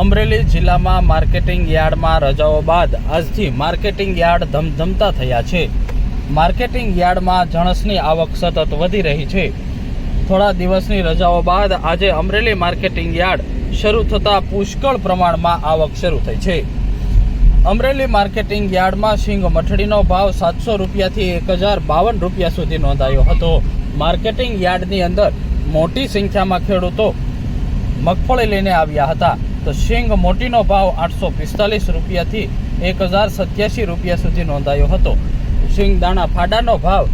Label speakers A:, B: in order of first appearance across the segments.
A: અમરેલી જિલ્લામાં માર્કેટિંગ યાર્ડમાં રજાઓ બાદ આજથી માર્કેટિંગ યાર્ડ ધમધમતા થયા છે. માર્કેટિંગ યાર્ડમાં જણસની આવક સતત વધી રહી છે. થોડા દિવસની રજાઓ બાદ આજે અમરેલી માર્કેટિંગ યાર્ડ શરૂ થતાં પુષ્કળ પ્રમાણમાં આવક શરૂ થઈ છે. અમરેલી માર્કેટિંગ યાર્ડમાં સિંગ મઠડીનો ભાવ સાતસો રૂપિયાથી એક હજાર બાવન રૂપિયા સુધી નોંધાયો હતો. માર્કેટિંગ યાર્ડની અંદર મોટી સંખ્યામાં ખેડૂતો મગફળી લઈને આવ્યા હતા. તો શીંગ મોટીનો ભાવ આઠસો પિસ્તાલીસ રૂપિયાથી એક હજાર સત્યાસી રૂપિયા સુધી નોંધાયો હતો. શીંગ દાણા ફાડાનો ભાવ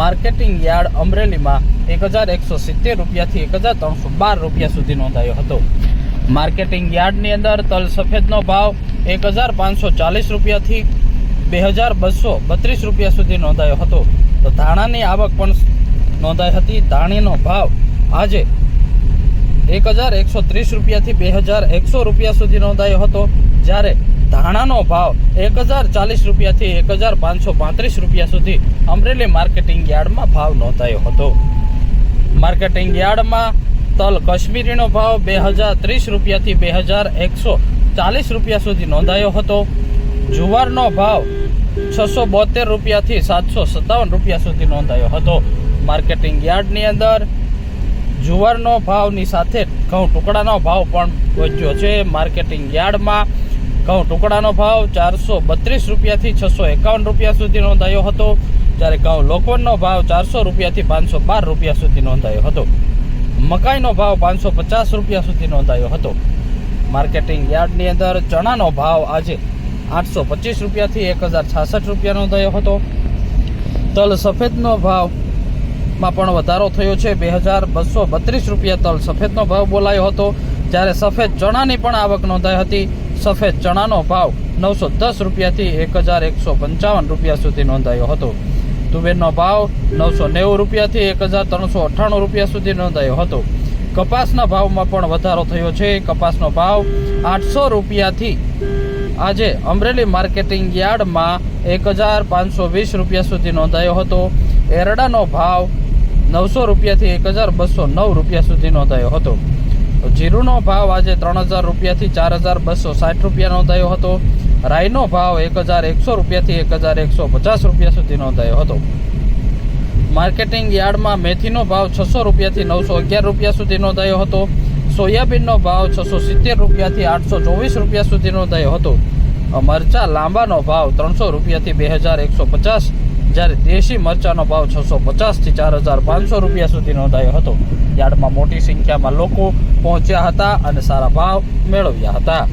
A: માર્કેટિંગ યાર્ડ અમરેલીમાં એક હજાર એકસો સિત્તેર રૂપિયાથી એક હજાર ત્રણસો બાર રૂપિયા સુધી નોંધાયો હતો. માર્કેટિંગ યાર્ડની અંદર તલ સફેદનો ભાવ એક હજાર પાંચસો ચાલીસ રૂપિયાથી બે હજાર બસો બત્રીસ રૂપિયા સુધી નોંધાયો હતો. તો ધાણાની આવક પણ નોંધાઈ હતી. ધાણીનો ભાવ આજે એક હજાર એકસો ત્રીસ રૂપિયાથી બે હજાર એકસો રૂપિયા સુધી નોંધાયો હતો. જ્યારે ધાણાનો ભાવ એક હજાર ચાલીસ રૂપિયાથી એક હજાર પાંચસો પાંત્રીસ રૂપિયા સુધી અમરેલી માર્કેટિંગ યાર્ડમાં ભાવ નોંધાયો હતો. માર્કેટિંગ યાર્ડમાં તલ કશ્મીરીનો ભાવ બે હજાર ત્રીસ રૂપિયાથી બે હજાર એકસો ચાલીસ રૂપિયા સુધી નોંધાયો હતો. જુવારનો ભાવ છસો બોતેર રૂપિયાથી સાતસો સત્તાવન રૂપિયા સુધી નોંધાયો હતો. માર્કેટિંગ યાર્ડની અંદર જુવારનો ભાવની સાથે ઘઉં ટુકડાનો ભાવ પણ વધ્યો છે. માર્કેટિંગ યાર્ડમાં ઘઉં ટુકડાનો ભાવ ચારસો બત્રીસ રૂપિયાથી છસો એકાવન રૂપિયા સુધી નોંધાયો હતો, જ્યારે ઘઉં લોકવનનો ભાવ ચારસો રૂપિયાથી પાંચસો બાર રૂપિયા સુધી નોંધાયો હતો. મકાઈનો ભાવ પાંચસો પચાસ રૂપિયા સુધી નોંધાયો હતો. માર્કેટિંગ યાર્ડની અંદર ચણાનો ભાવ આજે આઠસો પચીસ રૂપિયાથી એક હજાર છાસઠ રૂપિયા નોંધાયો હતો. તલ સફેદનો ભાવ માં પણ વધારો થયો છે. બે હજાર બસો બત્રીસ રૂપિયા તલ સફેદનો ભાવ બોલાયો હતો. જ્યારે સફેદ ચણાની પણ આવક નોંધાઈ હતી. સફેદ ચણાનો ભાવ નવસો દસ રૂપિયાથી એક હજાર એકસો પંચાવન રૂપિયા સુધી નોંધાયો હતો. તુવેરનો ભાવ નવસો નેવું રૂપિયાથી એક હજાર ત્રણસો અઠ્ઠાણું રૂપિયા સુધી નોંધાયો હતો. કપાસના ભાવમાં પણ વધારો થયો છે. કપાસનો ભાવ આઠસો રૂપિયાથી આજે અમરેલી માર્કેટિંગ યાર્ડમાં એક હજાર પાંચસો વીસ રૂપિયા સુધી નોંધાયો હતો. એરડાનો ભાવ નવસો રૂપિયાથી એક હજાર બસો નવ રૂપિયા સુધી નોંધાયો હતો. જીરુનો ભાવ આજે ત્રણ હજાર રૂપિયાથી ચાર હજાર બસો સાઠ રૂપિયા નોંધાયો હતો. રાઈનો ભાવ એક હજાર એકસો રૂપિયાથી એક હજાર એકસો પચાસ રૂપિયા સુધી નોંધાયો હતો. માર્કેટિંગ યાર્ડમાં મેથીનો ભાવ છસો રૂપિયાથી નવસો અગિયાર રૂપિયા સુધી નોંધાયો હતો. સોયાબીનનો ભાવ છસો સિત્તેર રૂપિયાથી આઠસો ચોવીસ રૂપિયા સુધી નોંધાયો હતો. મરચા લાંબાનો ભાવ ત્રણસો રૂપિયાથી બે હજાર એકસો પચાસ જ્યારે દેશી મરચાનો ભાવ છસો પચાસથી ચાર હજાર પાંચસો રૂપિયા સુધી નોંધાયો હતો. યાર્ડમાં મોટી સંખ્યામાં લોકો પહોંચ્યા હતા અને સારા ભાવ મેળવ્યા હતા.